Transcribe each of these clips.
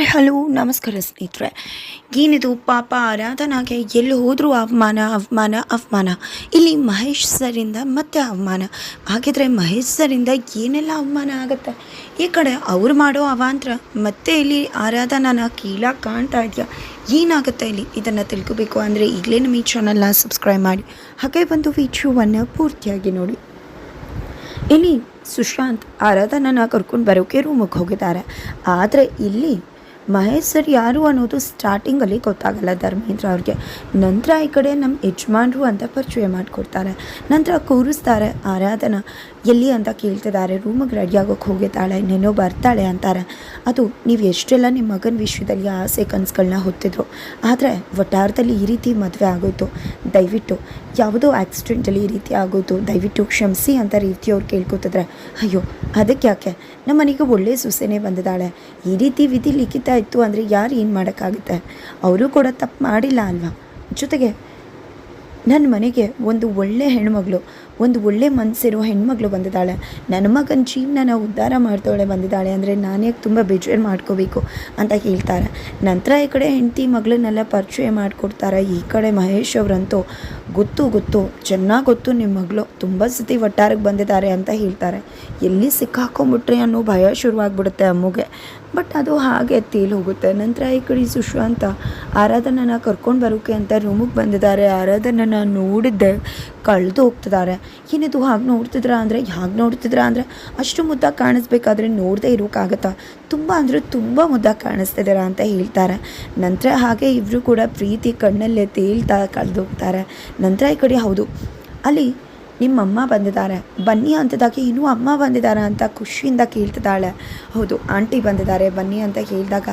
Hi, hello, ನಮಸ್ಕಾರ ಸ್ನೇಹಿತರೆ. ಏನಿದು ಪಾಪ ಆರಾಧನಾಗೆ ಎಲ್ಲಿ ಹೋದರೂ ಅವಮಾನ ಅವಮಾನ ಅವಮಾನ. ಇಲ್ಲಿ ಮಹೇಶ್ ಸರಿಂದ ಮತ್ತೆ ಅವಮಾನ. ಹಾಗಿದ್ರೆ ಮಹೇಶ್ ಸರಿಂದ ಏನೆಲ್ಲ ಅವಮಾನ ಆಗುತ್ತೆ? ಈ ಕಡೆ ಅವ್ರು ಮಾಡೋ ಅವಾಂತರ, ಮತ್ತೆ ಇಲ್ಲಿ ಆರಾಧನಾನ ಕೀಳಾಗಿ ಕಾಣ್ತಾ ಇದೆಯಾ? ಏನಾಗುತ್ತೆ ಇಲ್ಲಿ? ಇದನ್ನು ತಿಳ್ಕೊಬೇಕು ಅಂದರೆ ಈಗಲೇ ನಮ್ಮ ಈ ಚಾನಲ್ನ ಸಬ್ಸ್ಕ್ರೈಬ್ ಮಾಡಿ. ಹಾಗೆ ಒಂದು ವಿಡಿಯೋವನ್ನು ಪೂರ್ತಿಯಾಗಿ ನೋಡಿ. ಇಲ್ಲಿ ಸುಶಾಂತ್ ಆರಾಧನನ ಕರ್ಕೊಂಡು ಬರೋಕೆ ರೂಮಿಗೆ ಹೋಗಿದ್ದಾರೆ. ಆದರೆ ಇಲ್ಲಿ ಮಹೇಶ್ ಸರ್ ಯಾರು ಅನ್ನೋದು ಸ್ಟಾರ್ಟಿಂಗಲ್ಲಿ ಗೊತ್ತಾಗಲ್ಲ ಧರ್ಮೇಂದ್ರ ಅವ್ರಿಗೆ. ನಂತರ ಈ ಕಡೆ ನಮ್ಮ ಯಜಮಾನ್ರು ಅಂತ ಪರಿಚಯ ಮಾಡಿಕೊಡ್ತಾರೆ. ನಂತರ ಕೂರಿಸ್ತಾರೆ ಆರಾಧನ. ಎಲ್ಲಿ ಅಂತ ಕೇಳ್ತಿದ್ದಾರೆ ರೂಮಿಗೆ ರೆಡಿಯಾಗೋಕೆ ಹೋಗಿದ್ದಾಳೆ ಇನ್ನೇನೋ ಬರ್ತಾಳೆ ಅಂತಾರೆ. ಅದು ನೀವು ಎಷ್ಟೆಲ್ಲ ನಿಮ್ಮ ಮಗನ ವಿಷಯದಲ್ಲಿ ಆಸೆ ಕನಸುಗಳನ್ನ ಹೊತ್ತಿದ್ರು, ಆದರೆ ಒಟ್ಟಾರದಲ್ಲಿ ಈ ರೀತಿ ಮದುವೆ ಆಗೋಯ್ತು. ದಯವಿಟ್ಟು ಯಾವುದೋ ಆಕ್ಸಿಡೆಂಟಲ್ಲಿ ಈ ರೀತಿ ಆಗೋಯ್ತು, ದಯವಿಟ್ಟು ಕ್ಷಮಿಸಿ ಅಂತ ರೀತಿ ಅವ್ರು ಕೇಳ್ಕೊತಿದ್ರೆ, ಅಯ್ಯೋ, ಅದಕ್ಕೆ ಯಾಕೆ? ನಮ್ಮ ಮನೆಗೆ ಒಳ್ಳೆ ಸೊಸೆನೇ ಬಂದಿದ್ದಾಳೆ. ಈ ರೀತಿ ವಿಧಿ ಲಿಖಿತ ಇತ್ತು ಅಂದರೆ ಯಾರು ಏನು ಮಾಡೋಕ್ಕಾಗುತ್ತೆ? ಅವರು ಕೂಡ ತಪ್ಪು ಮಾಡಿಲ್ಲ ಅಲ್ವಾ? ಜೊತೆಗೆ ನನ್ನ ಮನೆಗೆ ಒಂದು ಒಳ್ಳೆ ಹೆಣ್ಮಗಳು ಒಂದು ಒಳ್ಳೆ ಮನಸ್ಸಿರೋ ಹೆಣ್ಮಗಳು ಬಂದಿದ್ದಾಳೆ. ನನ್ನ ಮಗನ ಜೀವನನ ಉದ್ಧಾರ ಮಾಡ್ತವಳೆ ಬಂದಿದ್ದಾಳೆ ಅಂದರೆ ನಾನೇ ತುಂಬ ಬೇಜಾರು ಮಾಡ್ಕೋಬೇಕು ಅಂತ ಹೇಳ್ತಾರೆ. ನಂತರ ಈ ಕಡೆ ಹೆಂಡತಿ ಮಗಳನ್ನೆಲ್ಲ ಪರಿಚಯ ಮಾಡಿಕೊಡ್ತಾರೆ. ಈ ಕಡೆ ಮಹೇಶ್ ಅವರಂತೂ, ಗೊತ್ತು ಗೊತ್ತು, ಚೆನ್ನಾಗಿ ಗೊತ್ತು ನಿಮ್ಮ ಮಗಳು. ತುಂಬ ಸತಿ ಒಟ್ಟಾರಕ್ಕೆ ಬಂದಿದ್ದಾರೆ ಅಂತ ಹೇಳ್ತಾರೆ. ಎಲ್ಲಿ ಸಿಕ್ಕಾಕೊಂಬಿಟ್ರೆ ಅನ್ನೋ ಭಯ ಶುರುವಾಗ್ಬಿಡುತ್ತೆ ಅಮ್ಮಗೆ. ಬಟ್ ಅದು ಹಾಗೆ ತೇಲ್ ಹೋಗುತ್ತೆ. ನಂತರ ಈ ಕಡೆ ಸುಶಾಂತ ಆರಾಧನನ ಕರ್ಕೊಂಡು ಬರೋಕೆ ಅಂತ ರೂಮಿಗೆ ಬಂದಿದ್ದಾರೆ. ಆರಾಧನನ ನೋಡಿದ್ದೆ, ಕಳೆದು ಹೋಗ್ತಿದ್ದಾರೆ. ಏನಿದು ಹಾಗೆ ನೋಡ್ತಿದ್ರ ಅಂದರೆ ಹಾಗೆ ನೋಡ್ತಿದ್ರ ಅಂದರೆ ಅಷ್ಟು ಮುದ್ದಾಗಿ ಕಾಣಿಸ್ಬೇಕಾದ್ರೆ ನೋಡದೆ ಇರೋಕ್ಕಾಗತ್ತಾ ತುಂಬ ಅಂದರೆ ತುಂಬ ಮುದ್ದಾಗಿ ಕಾಣಿಸ್ತಿದ್ದೀರಾ ಅಂತ ಹೇಳ್ತಾರೆ. ನಂತರ ಹಾಗೆ ಇಬ್ಬರು ಕೂಡ ಪ್ರೀತಿ ಕಣ್ಣಲ್ಲೇ ತೇಳ್ತಾ ಕಳೆದೋಗ್ತಾರೆ. ನಂತರ ಈ ಕಡೆ ಹೌದು, ಅಲ್ಲಿ ನಿಮ್ಮಮ್ಮ ಬಂದಿದ್ದಾರೆ. ಬನ್ನಿ ಅಂತದಾಗೆ ಇನ್ನೂ ಅಮ್ಮ ಬಂದಿದ್ದಾರೆ ಅಂತ ಖುಷಿಯಿಂದ ಕೇಳ್ತಿದ್ದಾಳೆ. ಹೌದು, ಆಂಟಿ ಬಂದಿದ್ದಾರೆ. ಬನ್ನಿ ಅಂತ ಹೇಳಿದಾಗ,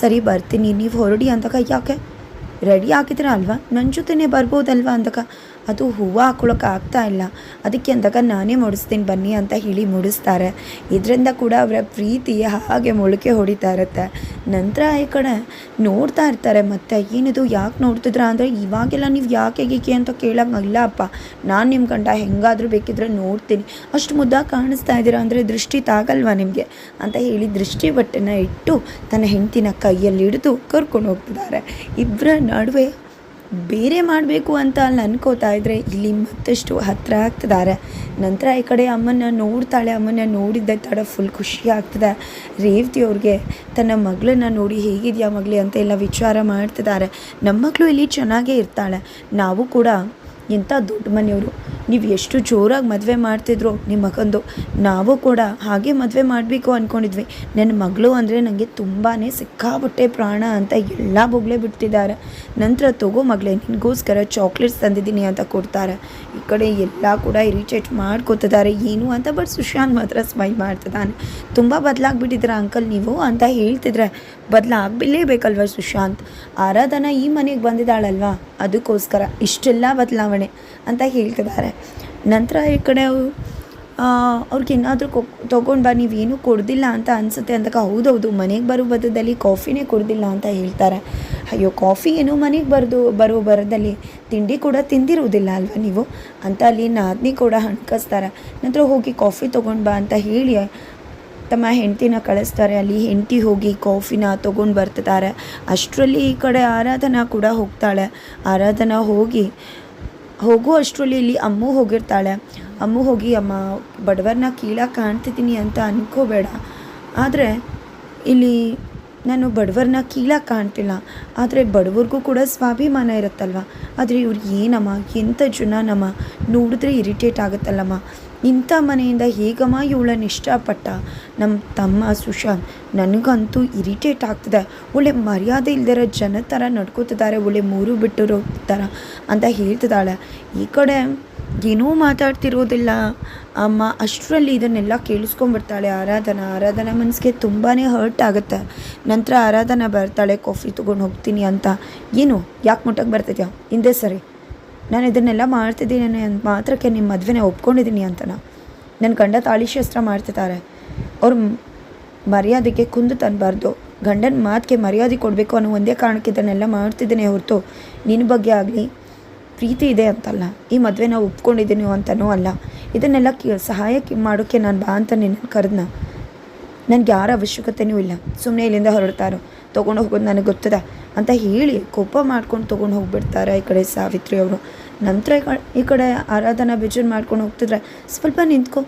ಸರಿ ಬರ್ತೀನಿ, ನೀವು ಹೊರಡಿ ಅಂದಾಗ, ಯಾಕೆ? ರೆಡಿ ಆಗಿದ್ರ ಅಲ್ವಾ? ನನ್ನ ಜೊತೆನೇ ಬರ್ಬೋದಲ್ವಾ ಅಂದಾಗ ಅದು ಹೂವು ಹಾಕೊಳಕ್ಕೆ ಆಗ್ತಾ ಇಲ್ಲ. ಅದಕ್ಕೆ ಅಂದಾಗ ನಾನೇ ಮುಡಿಸ್ತೀನಿ ಬನ್ನಿ ಅಂತ ಹೇಳಿ ಮುಡಿಸ್ತಾರೆ. ಇದರಿಂದ ಕೂಡ ಅವರ ಪ್ರೀತಿ ಹಾಗೆ ಮೊಳಕೆ ಹೊಡಿತಾ ಇರುತ್ತೆ. ನಂತರ ಈ ಕಡೆ ನೋಡ್ತಾ ಇರ್ತಾರೆ, ಮತ್ತೆ ಏನಿದು? ಯಾಕೆ ನೋಡ್ತಿದ್ರ? ಅಂದರೆ, ಇವಾಗೆಲ್ಲ ನೀವು ಯಾಕೆ ಗೀಕೆ ಅಂತ ಕೇಳೋಂಗಿಲ್ಲ ಅಪ್ಪ. ನಾನು ನಿಮ್ಮ ಗಂಡ ಹೆಂಗಾದರೂ ಬೇಕಿದ್ರೆ ನೋಡ್ತೀನಿ. ಅಷ್ಟು ಮುದ್ದಾಗಿ ಕಾಣಿಸ್ತಾ ಇದ್ದೀರಾ? ಅಂದರೆ, ದೃಷ್ಟಿ ತಾಗಲ್ವಾ ನಿಮಗೆ? ಅಂತ ಹೇಳಿ ದೃಷ್ಟಿ ಬಟ್ಟೆನ ಇಟ್ಟು ತನ್ನ ಹೆಂಡತಿನ ಕೈಯಲ್ಲಿ ಹಿಡಿದು ಕರ್ಕೊಂಡು ಹೋಗ್ತಿದ್ದಾರೆ ಇಬ್ಬರ ನಡುವೆ ಬೇರೆ ಮಾಡಬೇಕು ಅಂತ ಅಲ್ಲಿ ಅನ್ಕೋತಾ ಇದ್ರೆ ಇಲ್ಲಿ ಮತ್ತಷ್ಟು ಹತ್ತಿರ ಆಗ್ತಿದ್ದಾರೆ. ನಂತರ ಈ ಕಡೆ ಅಮ್ಮನ ನೋಡ್ತಾಳೆ. ಅಮ್ಮನ ನೋಡಿದ್ದ ತಡ ಫುಲ್ ಖುಷಿ ಆಗ್ತದೆ. ರೇವತಿ ಅವ್ರಿಗೆ, ತನ್ನ ಮಗಳನ್ನ ನೋಡಿ ಹೇಗಿದೆಯಾ ಮಗಳಿ? ಅಂತ ಎಲ್ಲ ವಿಚಾರ ಮಾಡ್ತಿದ್ದಾರೆ. ನಮ್ಮ ಮಕ್ಕಳು ಇಲ್ಲಿ ಚೆನ್ನಾಗೇ ಇರ್ತಾಳೆ. ನಾವು ಕೂಡ ಎಂಥ ದೊಡ್ಡ ಮನೆಯವರು. ನೀವು ಎಷ್ಟು ಜೋರಾಗಿ ಮದುವೆ ಮಾಡ್ತಿದ್ರು ನಿಮ್ಮ ಮಗಂದು. ನಾವು ಕೂಡ ಹಾಗೆ ಮದುವೆ ಮಾಡಬೇಕು ಅಂದ್ಕೊಂಡಿದ್ವಿ ನನ್ನ ಮಗಳು ಅಂದರೆ ನನಗೆ ತುಂಬಾ ಸಿಕ್ಕಾಪಟ್ಟೆ ಪ್ರಾಣ ಅಂತ ಎಲ್ಲ ಬೊಗಳೆ ಬಿಡ್ತಿದ್ದಾರೆ ನಂತರ ತಗೋ ಮಗಳೇ, ನಿನಗೋಸ್ಕರ ಚಾಕ್ಲೇಟ್ಸ್ ತಂದಿದ್ದೀನಿ ಅಂತ ಕೊಡ್ತಾರೆ. ಈ ಕಡೆ ಎಲ್ಲ ಕೂಡ ಇರಿಟೇಟ್ ಮಾಡ್ಕೋತಿದ್ದಾರೆ ಏನು ಅಂತ ಬಟ್ ಸುಶಾಂತ್ ಮಾತ್ರ ಸ್ಮೈಲ್ ಮಾಡ್ತಿದ್ದಾನೆ ತುಂಬ ಬದಲಾಗ್ಬಿಟ್ಟಿದ್ರ ಅಂಕಲ್ ನೀವು ಅಂತ ಹೇಳ್ತಿದ್ರೆ. ಬದಲಾಗಲೇಬೇಕಲ್ವ ಸುಶಾಂತ್? ಆರಾಧನಾ ಈ ಮನೆಗೆ ಬಂದಿದ್ದಾಳಲ್ವಾ? ಅದಕ್ಕೋಸ್ಕರ ಇಷ್ಟೆಲ್ಲ ಬದಲಾವಣೆ ಅಂತ ಹೇಳ್ತಿದ್ದಾರೆ ನಂತರ ಈ ಕಡೆ ಅವ್ರಿಗೆ ಏನಾದರೂ ಕೊ, ತೊಗೊಂಡು ಬಾ, ನೀವೇನು ಕೊಡ್ದಿಲ್ಲ ಅಂತ ಅನಿಸುತ್ತೆ ಅಂದಾಗ, ಹೌದೌದು, ಮನೆಗೆ ಬರೋ ಬದದಲ್ಲಿ ಕಾಫಿನೇ ಕೊಡ್ದಿಲ್ಲ ಅಂತ ಹೇಳ್ತಾರೆ. ಅಯ್ಯೋ, ಕಾಫಿ ಏನು ಮನೆಗೆ ಬರೆದು, ಬರೋ ಬರದಲ್ಲಿ ತಿಂಡಿ ಕೂಡ ತಿಂದಿರುವುದಿಲ್ಲ ಅಲ್ವಾ ನೀವು? ಅಂತ ಅಲ್ಲಿ ನಾದ್ನಿ ಕೂಡ ಹಣ್ಕಸ್ತಾರೆ. ನಂತರ ಹೋಗಿ ಕಾಫಿ ತೊಗೊಂಡು ಬಾ ಅಂತ ಹೇಳಿ, ತಮ್ಮ ಹೆಂಡ್ತಿನ ಕಳಿಸ್ತಾರೆ. ಅಲ್ಲಿ ಹೆಂಡತಿ ಹೋಗಿ ಕಾಫಿನ ತೊಗೊಂಡು ಬರ್ತಿದ್ದಾರೆ. ಅಷ್ಟರಲ್ಲಿ ಈ ಕಡೆ ಆರಾಧನಾ ಕೂಡ ಹೋಗ್ತಾಳೆ. ಆರಾಧನಾ ಹೋಗಿ ಹೋಗೋ ಅಷ್ಟರಲ್ಲಿ ಇಲ್ಲಿ ಅಮ್ಮು ಹೋಗಿರ್ತಾಳೆ. ಅಮ್ಮು ಹೋಗಿ, ಅಮ್ಮ, ಬಡವರನ್ನ ಕೀಳಾಗಿ ಕಾಣ್ತಿದ್ದೀನಿ ಅಂತ ಅನ್ಕೋಬೇಡ. ಆದರೆ ಇಲ್ಲಿ ನಾನು ಬಡವರನ್ನ ಕೀಳಾಗಿ ಕಾಣ್ತಿಲ್ಲ. ಆದರೆ ಬಡವ್ರಿಗೂ ಕೂಡ ಸ್ವಾಭಿಮಾನ ಇರುತ್ತಲ್ವ? ಆದರೆ ಇವ್ರು ಏನಮ್ಮ? ಎಂಥ ಜನ ನಮ್ಮ ನೋಡಿದ್ರೆ ಇರಿಟೇಟ್ ಆಗುತ್ತಲ್ಲಮ್ಮ? ಇಂಥ ಮನೆಯಿಂದ ಹೇಗಮ್ಮ ಇವಳನ್ನು ಇಷ್ಟಪಟ್ಟ ನಮ್ಮ ತಮ್ಮ ಸುಶಾಂತ್ ನನಗಂತೂ ಇರಿಟೇಟ್ ಆಗ್ತದೆ. ಒಳ್ಳೆ ಮರ್ಯಾದೆ ಇಲ್ದಿರೋ ಜನ ಥರ ನಡ್ಕೋತಿದ್ದಾರೆ. ಒಳ್ಳೆ ಮೂರು ಬಿಟ್ಟರು ಥರ ಅಂತ ಹೇಳ್ತಿದ್ದಾಳೆ. ಈ ಕಡೆ ಏನೂ ಮಾತಾಡ್ತಿರೋದಿಲ್ಲ. ಅಮ್ಮ ಅಷ್ಟರಲ್ಲಿ ಇದನ್ನೆಲ್ಲ ಕೇಳಿಸ್ಕೊಂಡ್ಬಿಡ್ತಾಳೆ. ಆರಾಧನಾ ಆರಾಧನಾ ಮನಸ್ಸಿಗೆ ತುಂಬಾ ಹರ್ಟ್ ಆಗುತ್ತೆ. ನಂತರ ಆರಾಧನಾ ಬರ್ತಾಳೆ, ಕಾಫಿ ತೊಗೊಂಡು ಹೋಗ್ತೀನಿ ಅಂತ. ಏನು? ಯಾಕೆ ಮುಟ್ಟಕ್ಕೆ ಬರ್ತಿದ್ಯಾ? ಹಿಂದೆ ಸರಿ. ನಾನು ಇದನ್ನೆಲ್ಲ ಮಾಡ್ತಿದ್ದೀನಿ ಅಂತ ಮಾತ್ರಕ್ಕೆ ನಿಮ್ಮ ಮದುವೆನೇ ಒಪ್ಕೊಂಡಿದ್ದೀನಿ ಅಂತನ? ನನ್ನ ಗಂಡ ತಾಳಿಶಾಸ್ತ್ರ ಮಾಡ್ತಿದ್ದಾರೆ ಅವ್ರ ಮರ್ಯಾದೆಗೆ ಕುಂದು ತನ್ನಬಾರ್ದು ಗಂಡನ ಮಾತಿಗೆ ಮರ್ಯಾದೆ ಕೊಡಬೇಕು ಅನ್ನೋ ಒಂದೇ ಕಾರಣಕ್ಕೆ ಇದನ್ನೆಲ್ಲ ಮಾಡ್ತಿದ್ದೇನೆ ಹೊರತು ನಿನ್ನ ಬಗ್ಗೆ ಆಗಲಿ ಪ್ರೀತಿ ಇದೆ ಅಂತಲ್ಲ. ಈ ಮದುವೆ ನಾವು ಒಪ್ಕೊಂಡಿದ್ದೀನಿ ಅಂತನೂ ಅಲ್ಲ. ಇದನ್ನೆಲ್ಲ ಕಿ ಸಹಾಯಕ್ಕೆ ಮಾಡೋಕ್ಕೆ ನಾನು ಬಾ ಅಂತ ನಿನ್ನ ಕರೆದ್ನ. ನನಗೆ ಯಾರ ಅವಶ್ಯಕತೆಯೂ ಇಲ್ಲ. ಸುಮ್ಮನೆ ಇಲ್ಲಿಂದ ಹೊರಡ್ತಾರೋ. ತೊಗೊಂಡು ಹೋಗೋದು ನನಗೆ ಗೊತ್ತದ? ಅಂತ ಹೇಳಿ ಕೋಪ ಮಾಡ್ಕೊಂಡು ತೊಗೊಂಡು ಹೋಗ್ಬಿಡ್ತಾರೆ ಈ ಕಡೆ ಸಾವಿತ್ರಿ ಅವರು. ನಂತರ ಈ ಕಡೆ ಆರಾಧನಾ ಬೇಜಾರು ಮಾಡ್ಕೊಂಡು ಹೋಗ್ತಿದ್ರೆ ಸ್ವಲ್ಪ ನಿಂತ್ಕೊ.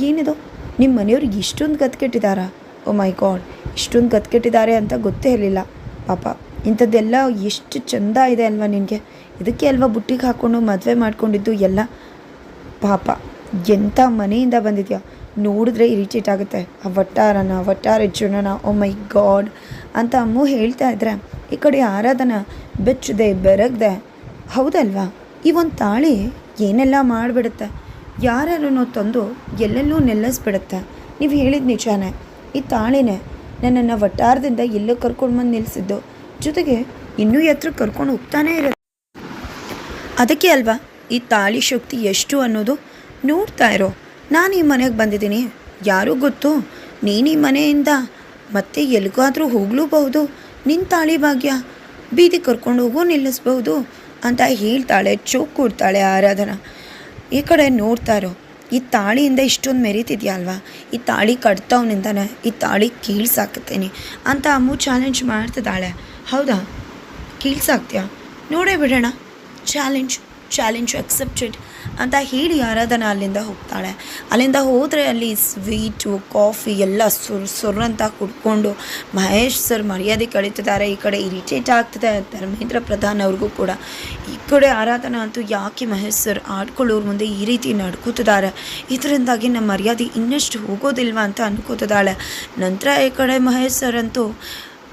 ಏನಿದು? ನಿಮ್ಮ ಮನೆಯವ್ರಿಗೆ ಇಷ್ಟೊಂದು ಕತ್ಕೆಟ್ಟಿದ್ದಾರಾ ಓ ಮೈ ಗಾಡ್, ಇಷ್ಟೊಂದು ಗತ್ಕೆಟ್ಟಿದ್ದಾರೆ ಅಂತ ಗೊತ್ತೇ ಇರಲಿಲ್ಲ. ಪಾಪ, ಇಂಥದ್ದೆಲ್ಲ ಎಷ್ಟು ಚಂದ ಇದೆ ಅಲ್ವಾ ನಿನಗೆ? ಇದಕ್ಕೆ ಅಲ್ವಾ ಬುಟ್ಟಿಗೆ ಹಾಕ್ಕೊಂಡು ಮದುವೆ ಮಾಡ್ಕೊಂಡಿದ್ದು ಎಲ್ಲ? ಪಾಪ ಎಂಥ ಮನೆಯಿಂದ ಬಂದಿದ್ಯಾ? ನೋಡಿದ್ರೆ ಇರಿಟೇಟ್ ಆಗುತ್ತೆ. ಆ ವಟ್ಟಾರನ ವಟ್ಟಾರ ಜೀವನನ ಓ ಮೈ ಗಾಡ್ ಅಂತ ಅಮ್ಮು ಹೇಳ್ತಾ ಇದ್ರೆ, ಈ ಕಡೆ ಆರಾಧನ ಬೆಚ್ಚದೆ, ಬೆರಗದೆ. ಹೌದಲ್ವಾ? ಈ ಒಂದು ತಾಳಿ ಏನೆಲ್ಲ ಮಾಡಿಬಿಡುತ್ತೆ? ಯಾರನ್ನು ತಂದು ಎಲ್ಲೆಲ್ಲೂ ನೆಲ್ಲಿಸ್ಬಿಡುತ್ತೆ ನೀವು ಹೇಳಿದ ನಿಜಾನೇ. ಈ ತಾಳಿನೇ ನನ್ನನ್ನು ವಟ್ಟಾರದಿಂದ ಎಲ್ಲೋ ಕರ್ಕೊಂಡು ಬಂದು ನಿಲ್ಲಿಸಿದ್ದು ಜೊತೆಗೆ ಇನ್ನೂ ಎತ್ತರ ಕರ್ಕೊಂಡು ಹೋಗ್ತಾನೇ ಇರುತ್ತೆ. ಅದಕ್ಕೆ ಅಲ್ವಾ? ಈ ತಾಳಿ ಶಕ್ತಿ ಎಷ್ಟು ಅನ್ನೋದು ನೋಡ್ತಾ ಇರೋ. ನಾನು ಈ ಮನೆಗೆ ಬಂದಿದ್ದೀನಿ. ಯಾರೂ ಗೊತ್ತು? ನೀನು ಈ ಮನೆಯಿಂದ ಮತ್ತೆ ಎಲ್ಲಿಗಾದರೂ ಹೋಗ್ಲೂಬಹುದು. ನಿನ್ನ ತಾಳಿ ಭಾಗ್ಯ. ಬೀದಿ ಕರ್ಕೊಂಡು ಹೋಗೋ, ನಿಲ್ಲಿಸ್ಬಹುದು ಅಂತ ಹೇಳ್ತಾಳೆ, ಚೋಕ್ ಕೊಡ್ತಾಳೆ ಆರಾಧನಾ. ಈ ಕಡೆ ನೋಡ್ತಾ ಇರೋ. ಈ ತಾಳಿಯಿಂದ ಇಷ್ಟೊಂದು ಮೆರೀತಿದ್ಯಾ ಅಲ್ವಾ? ಈ ತಾಳಿ ಕಟ್ತವನಿಂದಾನೆ ಈ ತಾಳಿ ಕೀಳ್ಸಾಕತ್ತೀನಿ ಅಂತ ಅಮ್ಮು ಚಾಲೆಂಜ್ ಮಾಡ್ತಿದ್ದಾಳೆ. ಹೌದಾ? ಕೀಳ್ಸಾಕ್ತ್ಯಾ ನೋಡೇ ಬಿಡೋಣ. ಚಾಲೆಂಜ್ ಚಾಲೆಂಜ್ ಅಕ್ಸೆಪ್ಟೆಡ್ ಅಂತ ಹೇಳಿ ಆರಾಧನಾ ಅಲ್ಲಿಂದ ಹೋಗ್ತಾಳೆ. ಅಲ್ಲಿಂದ ಹೋದರೆ ಅಲ್ಲಿ ಸ್ವೀಟು ಕಾಫಿ ಎಲ್ಲ ಸುರ್ ಸುರ್ ಅಂತ ಕುಡ್ಕೊಂಡು ಮಹೇಶ್ ಸರ್ ಮರ್ಯಾದೆ ಕಳೀತಿದ್ದಾರೆ. ಈ ಕಡೆ ಇರಿಟೇಟ್ ಆಗ್ತಿದೆ. ಧರ್ಮೇಂದ್ರ ಪ್ರಧಾನ್ ಅವ್ರಿಗೂ ಕೂಡ. ಈ ಕಡೆ ಆರಾಧನಾ ಅಂತೂ ಯಾಕೆ ಮಹೇಶ್ ಸರ್ ಆಡ್ಕೊಳ್ಳೋರು ಮುಂದೆ ಈ ರೀತಿ ನಡ್ಕೋತಿದ್ದಾರೆ? ಇದರಿಂದಾಗಿ ನಮ್ಮ ಮರ್ಯಾದೆ ಇನ್ನಷ್ಟು ಹೋಗೋದಿಲ್ವಾ ಅಂತ ಅನ್ಕೋತಿದ್ದಾಳೆ. ನಂತರ ಈ ಕಡೆ ಮಹೇಶ್ ಸರ್ ಅಂತೂ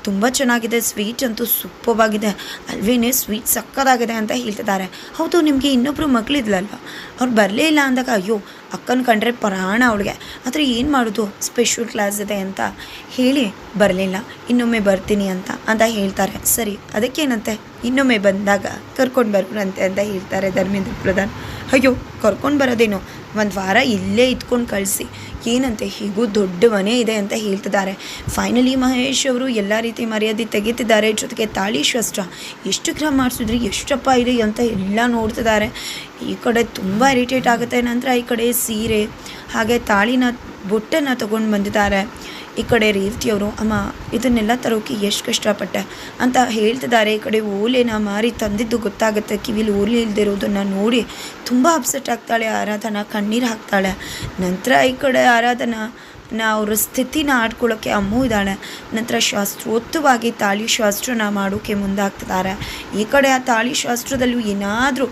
ತುಂಬ ಚೆನ್ನಾಗಿದೆ ಸ್ವೀಟ್ ಅಂತೂ ಸೂಪರ್ವಾಗಿದೆ. ಅಲ್ವೇನೆ ಸ್ವೀಟ್ ಸಕ್ಕದಾಗಿದೆ ಅಂತ ಹೇಳ್ತಿದ್ದಾರೆ. ಹೌದು, ನಿಮಗೆ ಇನ್ನೊಬ್ಬರು ಮಗಳಿದ್ಲಲ್ವ? ಅವ್ರು ಬರಲೇ ಇಲ್ಲ ಅಂದಾಗ, ಅಯ್ಯೋ, ಅಕ್ಕನ ಕಂಡ್ರೆ ಪ್ರಾಣ ಅವಳಿಗೆ. ಆದರೆ ಏನು ಮಾಡೋದು? ಸ್ಪೆಷಲ್ ಕ್ಲಾಸ್ ಇದೆ ಅಂತ ಹೇಳಿ ಬರಲಿಲ್ಲ ಇನ್ನೊಮ್ಮೆ ಬರ್ತೀನಿ ಅಂತ ಅಂತ ಹೇಳ್ತಾರೆ. ಸರಿ, ಅದಕ್ಕೇನಂತೆ? ಇನ್ನೊಮ್ಮೆ ಬಂದಾಗ ಕರ್ಕೊಂಡು ಬರೋರಂತೆ ಅಂತ ಹೇಳ್ತಾರೆ ಧರ್ಮೇಂದ್ರ ಪ್ರಧಾನ್. ಅಯ್ಯೋ, ಕರ್ಕೊಂಡು ಬರೋದೇನೋ? ಒಂದು ವಾರ ಇಲ್ಲೇ ಇದ್ಕೊಂಡು ಕಳಿಸಿ. ಏನಂತೆ, ಹೀಗೂ ದೊಡ್ಡ ಮನೆ ಇದೆ ಅಂತ ಹೇಳ್ತಿದ್ದಾರೆ. ಫೈನಲಿ ಮಹೇಶ್ ಅವರು ಎಲ್ಲ ರೀತಿ ಮರ್ಯಾದೆ ತೆಗೀತಿದ್ದಾರೆ. ಜೊತೆಗೆ ತಾಳಿ ಶಸ್ತ್ರ ಎಷ್ಟು ಕ್ರಮ ಮಾಡಿಸಿದ್ರಿ ಎಷ್ಟಪ್ಪ ಇದೆ ಅಂತ ಎಲ್ಲ ನೋಡ್ತಿದ್ದಾರೆ. ಈ ಕಡೆ ತುಂಬ ಇರಿಟೇಟ್ ಆಗುತ್ತೆ. ನಂತರ ಈ ಕಡೆ ಸೀರೆ, ಹಾಗೆ ತಾಳಿನ ಬೊಟ್ಟನ್ನು ತೊಗೊಂಡು ಬಂದಿದ್ದಾರೆ. ಈ ಕಡೆ ರೇವತಿಯವರು ಅಮ್ಮ, ಇದನ್ನೆಲ್ಲ ತರೋಕೆ ಎಷ್ಟು ಕಷ್ಟಪಟ್ಟೆ? ಅಂತ ಹೇಳ್ತಿದ್ದಾರೆ. ಈ ಕಡೆ ಓಲೆನ ಮಾರಿ ತಂದಿದ್ದು ಗೊತ್ತಾಗುತ್ತೆ. ಕಿವಿಲಿ ಓಲೆ ಇಲ್ದಿರೋದನ್ನು ನೋಡಿ ತುಂಬ ಅಪ್ಸೆಟ್ ಆಗ್ತಾಳೆ. ಆರಾಧನಾ ಕಣ್ಣೀರು ಹಾಕ್ತಾಳೆ. ನಂತರ ಈ ಕಡೆ ಆರಾಧನಾ ಅವ್ರ ಸ್ಥಿತಿನ ಆಡ್ಕೊಳ್ಳೋಕ್ಕೆ ಅಮ್ಮು ಇದ್ದಾಳೆ. ನಂತರ ಶಾಸ್ತ್ರೋತ್ತವಾಗಿ ತಾಳಿ ಶಾಸ್ತ್ರನ ಮಾಡೋಕ್ಕೆ ಮುಂದಾಗ್ತಿದ್ದಾರೆ. ಈ ಕಡೆ ಆ ತಾಳಿ ಶಾಸ್ತ್ರದಲ್ಲೂ ಏನಾದರೂ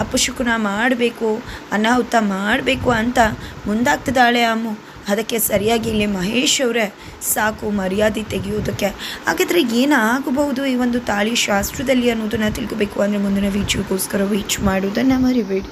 ಅಪಶುಕುನ ಮಾಡಬೇಕು, ಅನಾಹುತ ಮಾಡಬೇಕು ಅಂತ ಮುಂದಾಗ್ತಿದ್ದಾಳೆ ಅಮ್ಮು. ಅದಕ್ಕೆ ಸರಿಯಾಗಿ ಇಲ್ಲಿ ಮಹೇಶ್ ಅವರೇ ಸಾಕು ಮರ್ಯಾದೆ ತೆಗೆಯೋದಕ್ಕೆ. ಹಾಗಾದರೆ ಏನಾಗಬಹುದು ಈ ಒಂದು ತಾಳಿ ಶಾಸ್ತ್ರದಲ್ಲಿ ಅನ್ನೋದನ್ನು ತಿಳ್ಕೋಬೇಕು ಅಂದರೆ ಮುಂದಿನ ವೀಡಿಯೋಗೋಸ್ಕರ ವೀಚ್ ಮಾಡೋದನ್ನು ಮರಿಬೇಡಿ.